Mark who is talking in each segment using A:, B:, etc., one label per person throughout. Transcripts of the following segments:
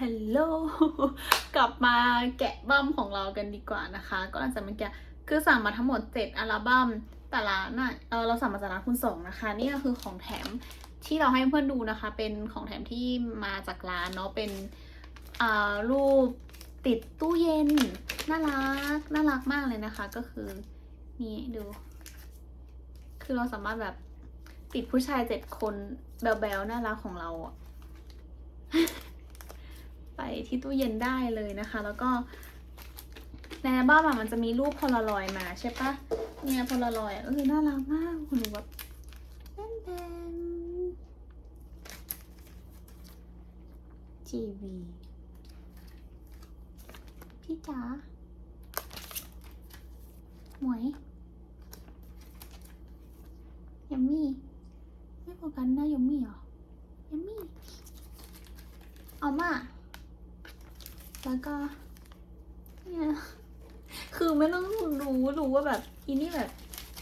A: ฮัลโหล กลับมาแกะบั้มของเรากันดีกว่านะคะ ก็หลังจากเมื่อกี้คือสั่งมาทั้งหมด 7 อัลบั้ม แต่ละน่ะเออเราสั่งมาจากร้านคุณส่งนะคะ นี่ก็คือของแถมที่เราให้เพื่อนดูนะคะ เป็นของแถมที่มาจากร้านเนาะ เป็นอ่ารูปติดตู้เย็น น่ารัก น่ารักมากเลยนะคะ ก็คือนี่ดู คือเราสามารถแบบติดผู้ชายเจ็ดคนแบลๆน่ารักของเราอะ ไปที่ตู้เย็นได้เลยนะคะ แล้วก็ในบ้านมันจะมีรูปโพลารอยมาใช่ปะเนี่ยโพลารอยด์ออน่ารักมากคุณดูแบบแดนๆทีวีพี่จ๋าหมวยยัมมี่ไม่โฟกัสหน้ยัมมี่เหรอยัมมี่เอามา แล้วก็เนี่ยคือไม่ต้องรู้รู้ว่าแบบอีนี่แบบ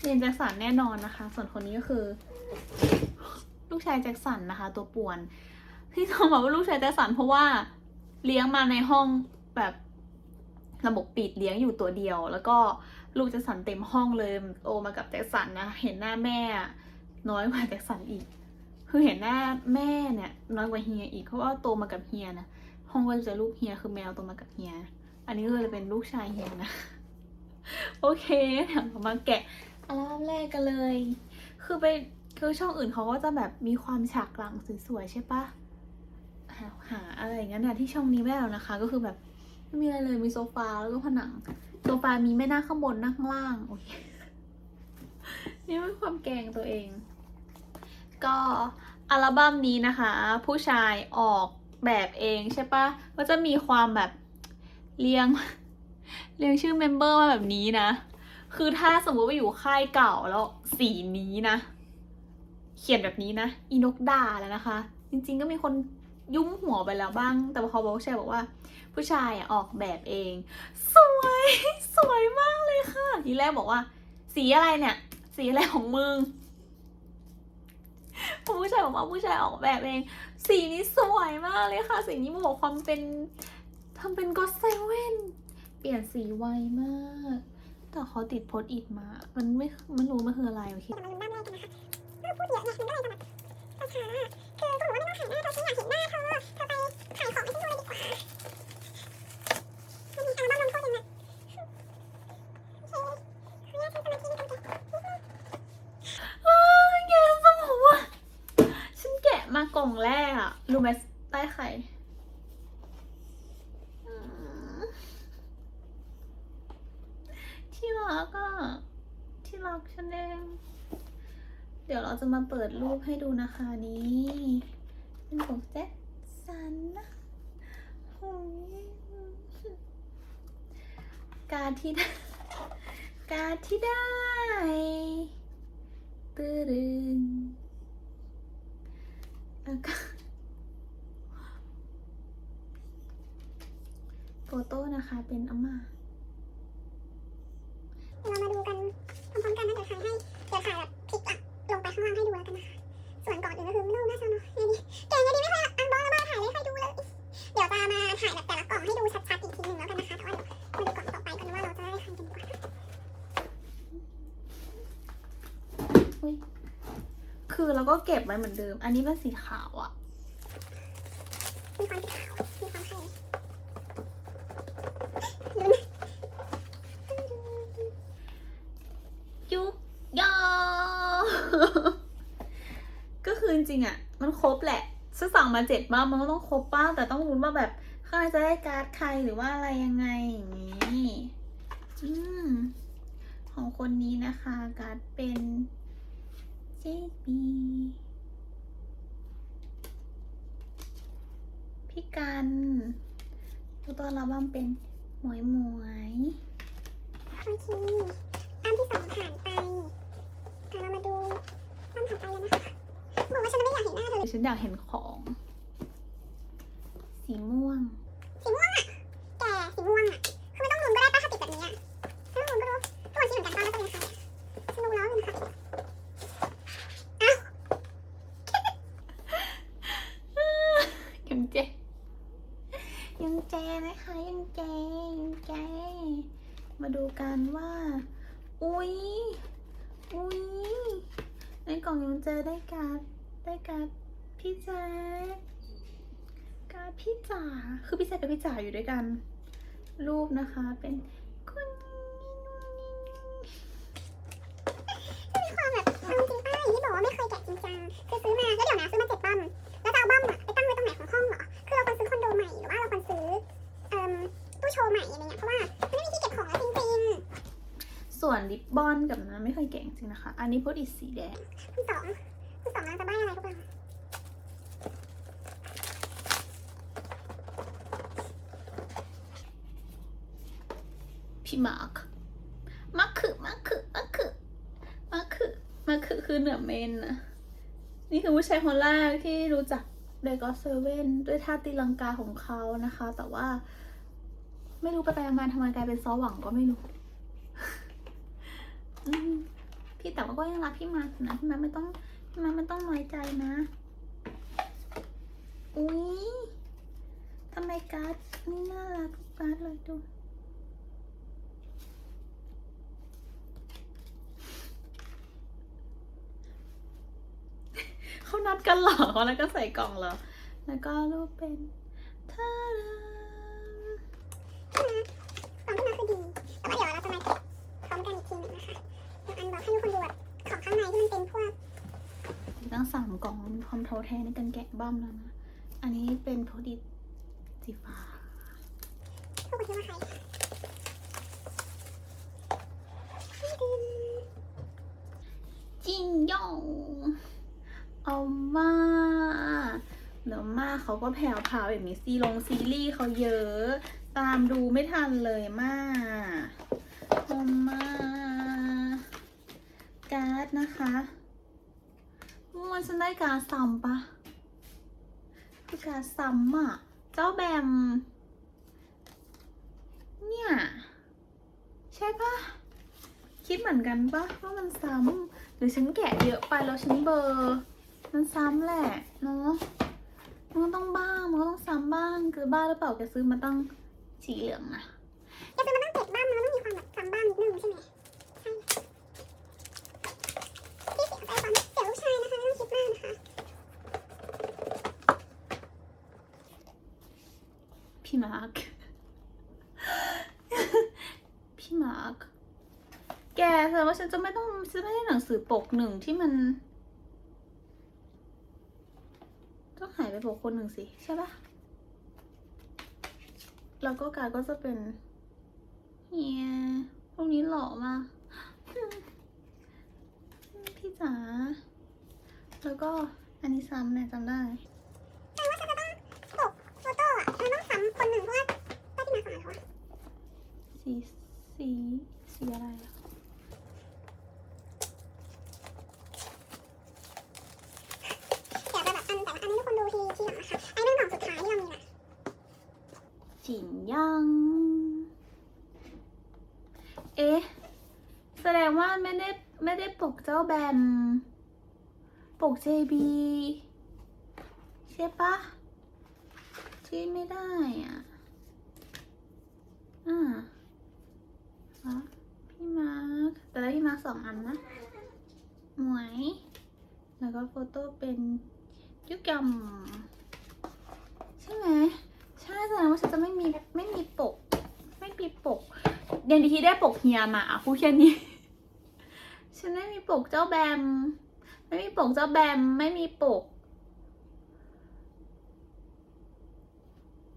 A: เรียนแจ็คสันแน่นอนนะคะ ส่วนคนนี้ก็คือ ลูกชายแจ็คสันนะคะ ตัวป่วน ที่ต้องบอกว่าลูกชายแจ็คสันเพราะว่าเลี้ยงมาในห้องแบบระบบปิดเลี้ยงอยู่ตัวเดียว แล้วก็ลูกแจ็คสันเต็มห้องเลยโตมากับแจ็คสันนะเห็นหน้าแม่ น้อยกว่าแจ็คสันอีกคือเห็นหน้าแม่เนี่ยน้อยกว่าเฮียอีกเพราะว่าโตมากับเฮียนะ ห้องก็จะลูกเฮียคือแมวโตมากับเฮีย อันนี้ก็เลยเป็นลูกชายเฮียนะ โอเคเดี๋ยวเรามาแกะอัลบั้มแรกกันเลย คือไปคือช่องอื่นเขาก็จะแบบมีความฉากหลังสวยๆใช่ปะหาหาอะไรอย่างเงี้ยนะที่ช่องนี้ไม่ได้แล้วนะคะ ก็คือแบบไม่มีอะไรเลยมีโซฟาแล้วก็ผนังโซฟามีไม่นั่งข้างบนนั่งข้างล่างโอเคนี่เป็นความแกงตัวเอง ก็อัลบั้มนี้นะคะ ผู้ชายออก แบบเองใช่ปะก็จะมีความแบบเรียงเรียงชื่อเมมเบอร์มาแบบนี้นะ คือถ้าสมมติว่าอยู่ค่ายเก่าแล้วสีนี้นะ เขียนแบบนี้นะอีนกด่าแล้วนะคะ จริงๆก็มีคนยุ้มหัวไปแล้วบ้าง แต่ว่าเบอกผู้ชายบอกว่า ผู้ชายอะออกแบบเอง สวยสวยมากเลยค่ะ ทีแรกบอกว่า สีอะไรเนี่ย สีอะไรของมึง ผู้ชายบอกว่าผู้ชายออกแบบเอง สีนี้สวยมากเลยค่ะ สีนี้บอกความเป็นทำเป็นก็เซเว่นเปลี่ยนสีไวมาก แต่เขาติดโพสต์อิทมา มันไม่มันรู้มันคืออะไรโอเค
B: พูดเยอะไงมันก็เลยจะแบบราคาคือก็บอกว่าไม่ต้องขายหน้าเราฉันอยากเห็นหน้าเขา เธอไปขายของที่นู่นเลยดีกว่ามันมีอัลบั้มลงโทษยังไงโอเคขออนุญาตทำสมาธิในการแกะ
A: อ้าวแกจะบอกว่า ฉันแกะมากล่องแรกอะรู้ไหมใต้ไข่อืมที่รักอะที่รักฉันเอง เดี๋ยว เปิดรูปให้ดูนะคะนี้เป็นของแจ็คสันนะโอ้ยการที่ได้การที่ได้ตื้อดึงแล้วก็โฟโต้นะคะเป็นอาม่า
B: เก็บไว้เหมือนเดิม อันนี้
A: เป็นสีขาวอะ
B: มีความสีขาวมีความใช่ลุ้
A: ยุกยอก็คือจริงๆอะมันครบแหละซื้อสั่งมาเจ็ดบ้างมันก็ต้องครบบ้างแต่ต้องรู้ว่าแบบข้างในจะได้การ์ดใครหรือว่าอะไรยังไงอย่างนี้ อืมของคนนี้นะคะการ์ดเป็น เจบีพี่กันตัวตัวเราบ้างเป็นหมวยหมวย
B: โอเคอันที่สองผ่านไปเดี๋ยวเรามาดูอันถัดไปกันนะคะบอกว่าฉันไม่อยากเห็นหน้าเธอเลย
A: ฉันอยากเห็นของ สีม่วง
B: สีม่วงอะแกสีม่วงอะคือไม่ต้องลุ้นก็ได้ป้าถ้าติดแบบนี้อะไม่ต้องลุ้นก็รู้ทุกคนคิดเหมือนกันป้าแล้วเป็นยังไงฉันรู้แล้วเป็นค่ะอ้าว
A: เข็มเจ ยังแจนะคะยังแจยังแจ มาดูกันว่า อุ๊ย อุ๊ย ในกล่องยังเจอได้การ์ดได้การ์ดพี่แจ๊คการ์ดพี่จ๋า คือพี่แจ๊คกับพี่จ๋าอยู่ด้วยกัน รูปนะคะเป็นคุณ
B: มีความแบบเอาจริงป้าอย่างที่บอกว่าไม่เคยแกะจริงจังคือซื้อมาแล้วเดี๋ยวนะซื้อมาเจ็ดบัมแล้วจะเอาบัมอะไปตั้งไว้ตรงไหนของห้องเหรอคือเราควรซื้อคอนโดใหม่หรือว่าเราควรซื้อเอ่มตู้โชว์ใหม่อะไรเงี้ยเพราะว่ามันไม่มีที่เก็บของแล้วจริง
A: ส่วนลิปบอนกับน้ำไม่เคยแกะจริงนะคะ อันนี้โพดิสีแดง
B: ๆคุณสองคุณสองเราจะใบ้อะไรทุกคน
A: มาร์คมาร์คคือมาร์คคือมาร์คคือมาร์คคือมาร์คคือคือเหนือเมนนะนี่คือผู้ชายคนแรกที่รู้จักเดกอเซเว่นด้วยท่าตีลังกาของเขานะคะ แต่ว่า ไม่รู้ไปไปมาทำไมกลายเป็นซอหวังก็ไม่รู้พี่แต่ว่าก็ยังรักพี่มาร์คนะพี่มาร์คไม่ต้องพี่มาร์คไม่ต้องน้อยใจนะอุ๊ยทำไมการ์ดนี่น่ารักทุกการ์ดเลยดู เขานัดกันเหรอแล้วก็ใส่กล่องเหรอ แล้วก็รูปเป็นทาดา
B: สองขึ้นมาคือดีแต่ว่าเดี๋ยวเราจะมาแกะพร้อมกันอีกทีหนึ่งนะคะบางอันบอกให้ทุกคนดูแบบของข้างในที่มันเป็นพวก
A: ตั้งสามกล่องมีความเท่าแท้ในการแกะบ้ามแล้วนะ อันนี้เป็นโพดิสีฟ้า
B: พวกคนที่ว่าใคร
A: จินยอง เอามาเดี๋ยวมาเขาก็แผ่วพาวอย่างนี้ซีลงซีรีส์เขาเยอะ ตามดูไม่ทันเลยมาเอามาการ์ดนะคะมันฉันได้การ์ดซ้ำปะคือการ์ดซ้ำอะ เจ้าแบม เนี่ย ใช่ปะคิดเหมือนกันปะว่ามันซ้ำหรือฉันแกะเยอะไปแล้วฉันเบอร์ มันซ้ำแหละเนาะมันก็ต้องบ้างมันก็ต้องซ้ำบ้างคือบ้าหรือเปล่าแกซื้อมาตั้งสีเหลืองอะ
B: จะซื้อมาตั้งเจ็ดบ้านมันต้องมีความแบบซ้ำบ้านนิดนึงใช่ไหมใช่ที่เสียใจตอนเสียลูกชายนะคะไม่ต้องคิดมากนะคะ
A: พี่มาร์คพี่มาร์คแกแสดงว่าฉันจะไม่ต้องซื้อไม่ได้หนังสือปกหนึ่งที่มัน ต้อง หายไปปกคนหนึ่งสิ ใช่ปะแล้วก็การก็จะเป็นเฮียพวกนี้หล่อมากพี่จ๋าแล้วก็อันนี้ซ้ำเนี่ยจำได้
B: แต่ว่าฉันจะต้ ยัง เอ๊ะ
A: แสดงว่าไม่ได้ไม่ได้ปกเจ้าแบม ปก JB ใช่ปะที่ไม่ได้อะ อ่าอะพี่มาร์คแต่ได้พี่มาร์คสองอันนะ หมวย แล้วก็โฟโต้เป็นยุกยำใช่ไหม แสดงว่าฉันจะไม่มีไม่มีปก ไม่มีปกเดนดีที่ได้ปกเฮียมาอะพูดแค่นี้ ฉันไม่มีปกเจ้าแบม ไม่มีปกเจ้าแบม ไม่มีปก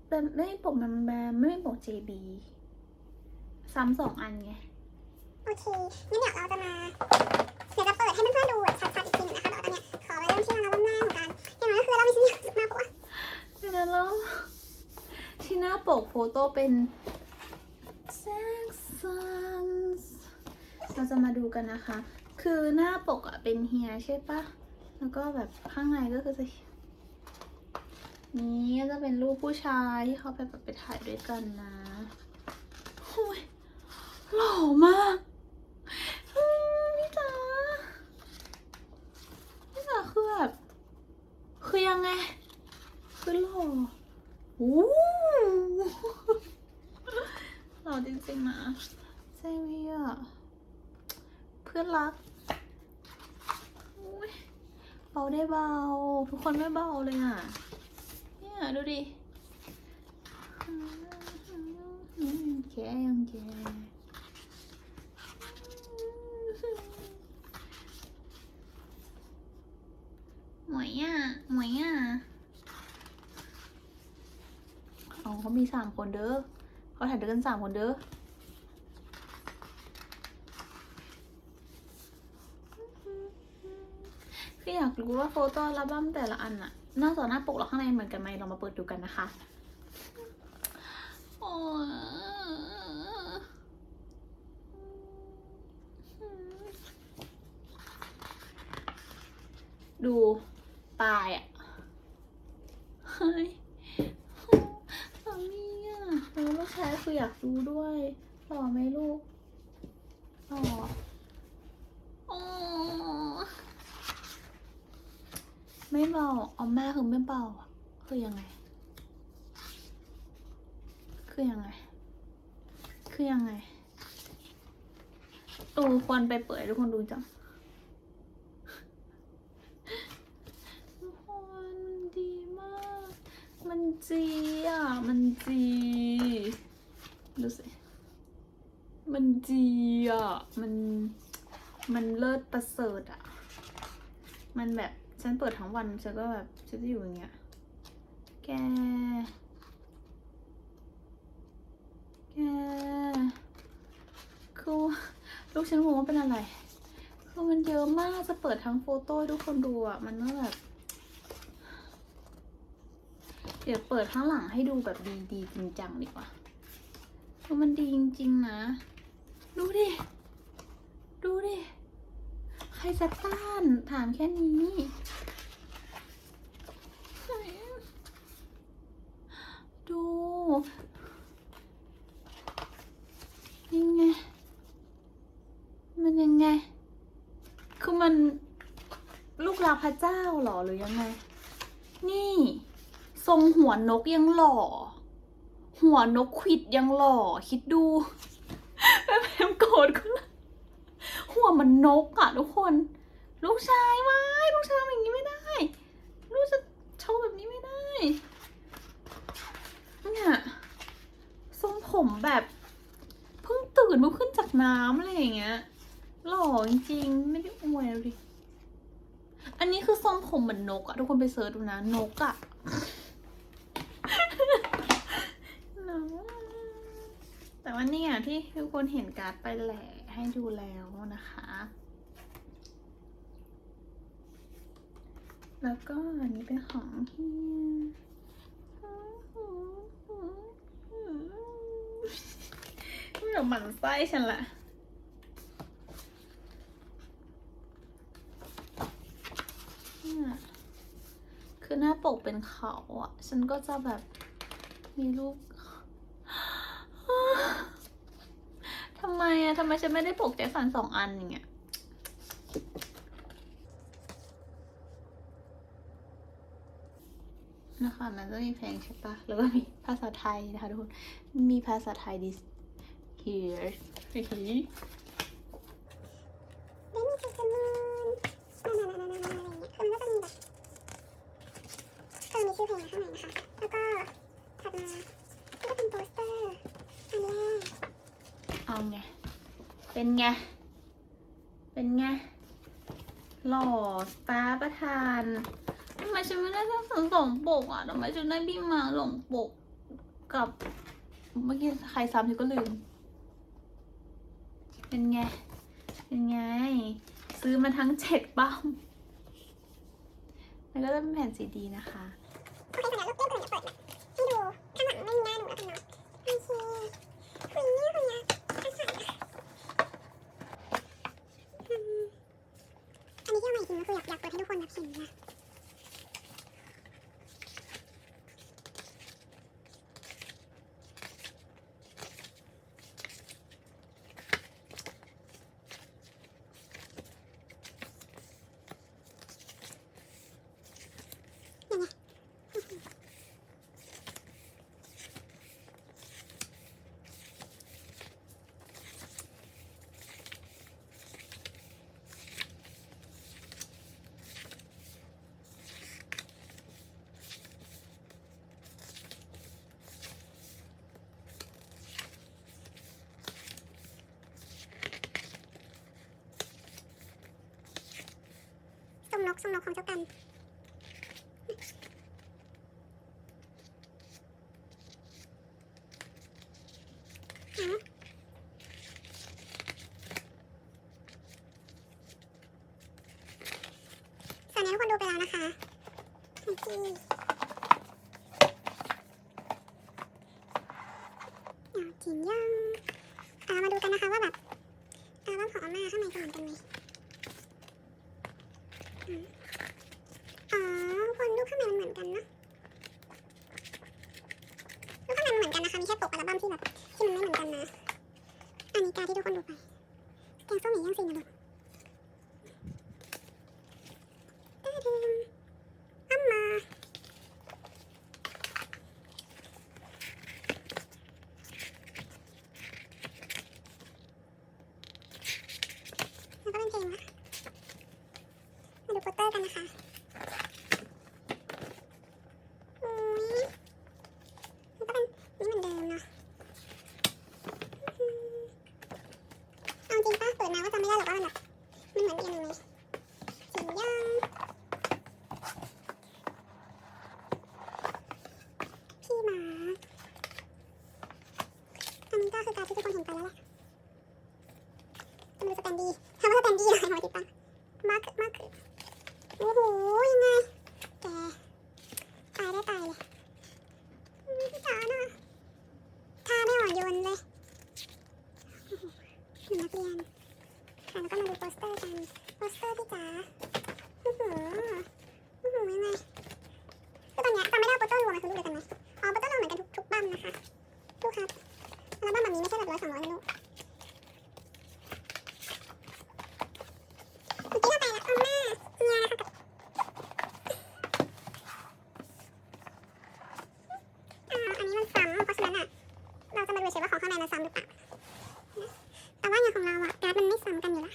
A: แบมไม่มีปกแบมแบมไม่มีปก JB ซ้ำสองอันไง
B: โอเค งั้นเดี๋ยวเราจะมา เดี๋ยวจะเปิดให้เพื่อนๆดูชัดๆอีกทีหนึงนะคะแต่ว่าตอนเนี้ยขอไปเริ่มที่อัลบั้มแรกของกันอย่างน้อยก็คือเรามีชิ้นเดียวมากกว่า
A: เดี๋ยวนะแล้วที่หน้า ปกโฟโต้เป็น Sex Sans เราจะมาดูกันนะคะ คือหน้าปกอะเป็นเฮียใช่ปะแล้วก็แบบข้างในก็คือจะนี่ก็จะเป็นรูปผู้ชายที่เขาไปแบบไปถ่ายด้วยกันนะโอ้ยหล่อมากพี่จ๋าพี่จ๋าคือแบบคือยังไงคือหล่อโอ้ หล่อจริงๆนะเซเวียเพื่อนรักเบาได้เบา ทุกคนไม่เบาเลยอะ เนี่ยดูดิแค่ยังแค่หมวยอะหมวยอะอ๋อ เขามีสามคนเด้อเขาถ่ายด้วยกันสามคนเด้อคืออยากรู้ว่าโฟโต้อัลบั้มแต่ละอันอะหน้าต่อหน้าปกแล้วข้างในเหมือนกันไหมลองมาเปิดดูกันนะคะโอ้ดูปลายอะเฮ้ยสามีอะแล้วลูกชาย คืออยากดูด้วยหล่อไหมลูกหล่อโอ้ไม่เบาเอาแม่คือไม่เบาอะคือยังไง คือยังไง คือยังไงตูควรไปเปิดให้ทุกคนดูจังทุกคนมันดีมาก มันจีอะ มันจี ดูสิ มันจีอะ มัน มันเลิศประเสริฐอะ มันแบบ ฉันเปิดทั้งวัน ฉันก็แบบ ฉันจะอยู่อย่างเงี้ย แก แก คือ ลูกฉันงงว่าเป็นอะไร คือมันเยอะมาก จะเปิดทั้งโฟโต้ให้ทุกคนดูอะ มันก็แบบเดี๋ยวเปิดข้างหลังให้ดูแบบดีๆจริงจังดีกว่า เพรามันดีจริง ๆ นะ ดูดิ ดูดิ ใครจะต้าน ถามแค่นี้ ดู ยังไง มันยังไง คือมันลูกลาพระเจ้าหรอหรือยังไง นี่ ทรงหัวนกยังหล่อ หัวนกคิดยังหล่อ คิดดูแม่แพมโกรธกูละหัวมันนกอะทุกคน ลูกชายไม่ลูกชายทำอย่างนี้ไม่ได้ลูกจะโชว์แบบนี้ไม่ได้เนี่ยทรงผมแบบเพิ่งตื่นเพิ่งขึ้นจากน้ำอะไรอย่างเงี้ยหล่อจริงๆไม่ได้อวยเลยอันนี้คือทรงผมเหมือนนกอะทุกคนไปเสิร์ชดูนะนกอะ แต่ว่าเนี่ยที่ทุกคนเห็นการ์ดไปแหละให้ดูแล้วนะคะ แล้วก็อันนี้เป็นของเฮียเดี๋ยวหมันไส้ฉันละคือหน้าปกเป็นเขาอะฉันก็จะแบบมีรูป ทำไม อะทำไมฉันไม่ได้ปกแจ็คสันสองอันอย่างเงี้ยนะคะมันก็มีเพลงใช่ปะแล้วก็มีภาษาไทยนะคะทุกคน มีภาษาไทยดิ here เฮ้ย
B: เดมี่คัสเตอร์มูนนานานานานาอะไรอย่างเงี้ยคือมันก็จะมีแบบเออมีชื่อเพลงข้างในนะคะ แล้วก็ถัดมาก็เป็นโปสเตอร์ อันแรก
A: เอาไง เป็นไง เป็นไง หล่อฟ้าประธานทำไม ฉันไม่ได้ทั้งสองสองปกอะทำไมฉันได้พี่มาหลงปกกับเมื่อกี้ใครซ้ำฉันก็ลืม เป็นไง เป็นไง ซื้อมาทั้งเจ็ดบ้ามแล้วก็จะเป็นแผ่นซีดีนะคะ
B: โอเคค่ะเดี๋ยวเริ่มเปิดเปิดแบบให้ดูข้างหลังไม่มีหน้าหนูแล้วกันเนาะโอเคคุณเนี่ยคุณเนี่ยอาศัยอืมอันนี้ที่เอามาจริงก็คืออยากอยากเปิดให้ทุกคนแบบเห็นนะ กช่องนกของเจ้ากันส่วนนี้ทุกคนดูไปแล้วนะคะที่ แต่ว่าอย่างของเราอะการมันไม่ซ้ำกันอยู่ละ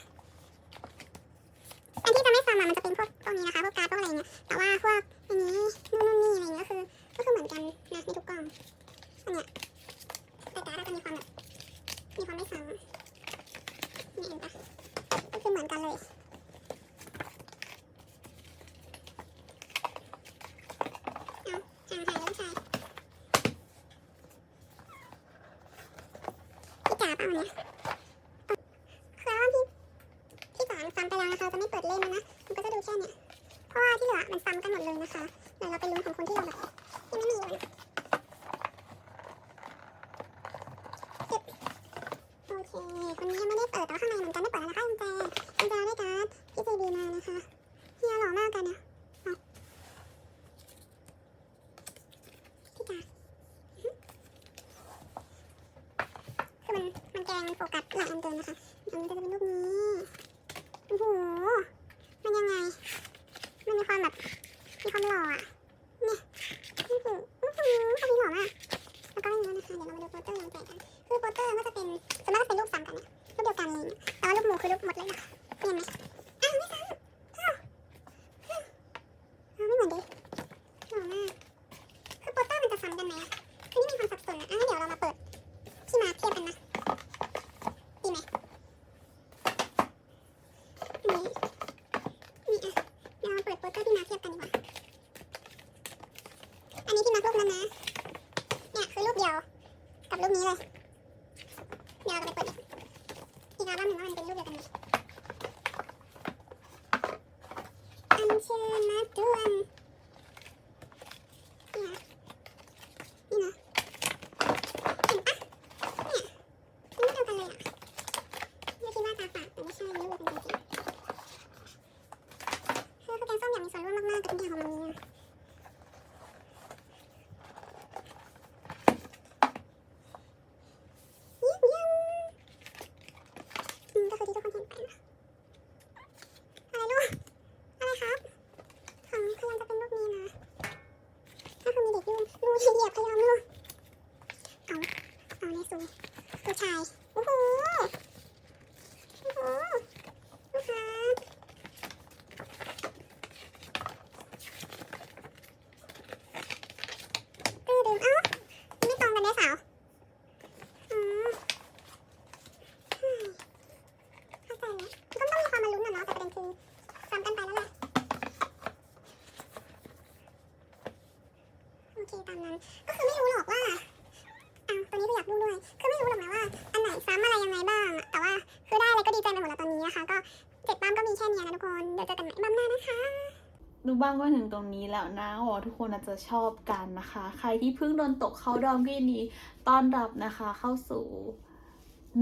B: บ้างก็ถึงตรงนี้แล้วนะห
A: วังทุกคนอาจจะชอบกันนะคะ ใครที่เพิ่งโดนตกเข้าดอมก็ยินดีต้อนรับนะคะ เข้าสู่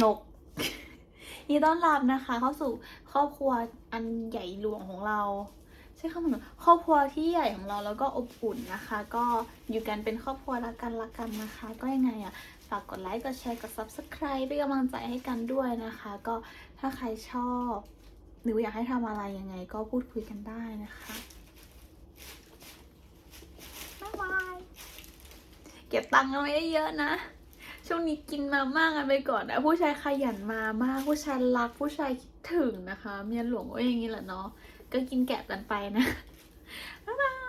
A: นกยินดีต้อนรับนะคะ เข้าสู่ครอบครัวอันใหญ่หลวงของเราใช่คำหมือนครอบครัวที่ใหญ่ของเราแล้วก็อบอุ่นนะคะ ก็อยู่กันเป็นครอบครัวรักกันรักกันนะคะ ก็ยังไงอะฝากกดไลค์กดแชร์กด subscribe เป็นกำลังใจให้กันด้วยนะคะ ก็ถ้าใครชอบ หรืออยากให้ทำอะไรยังไงก็พูดคุยกันได้นะคะบ๊ายบายเก็บตังค์เอาไว้เยอะนะ ช่วงนี้กินมามากกันไปก่อนนะผู้ชายขยันมามากผู้ชายรักผู้ชายคิดถึงนะคะ เมียหลวงก็อย่างนี้แหละเนาะก็กินแกะกันไปนะบ๊ายบาย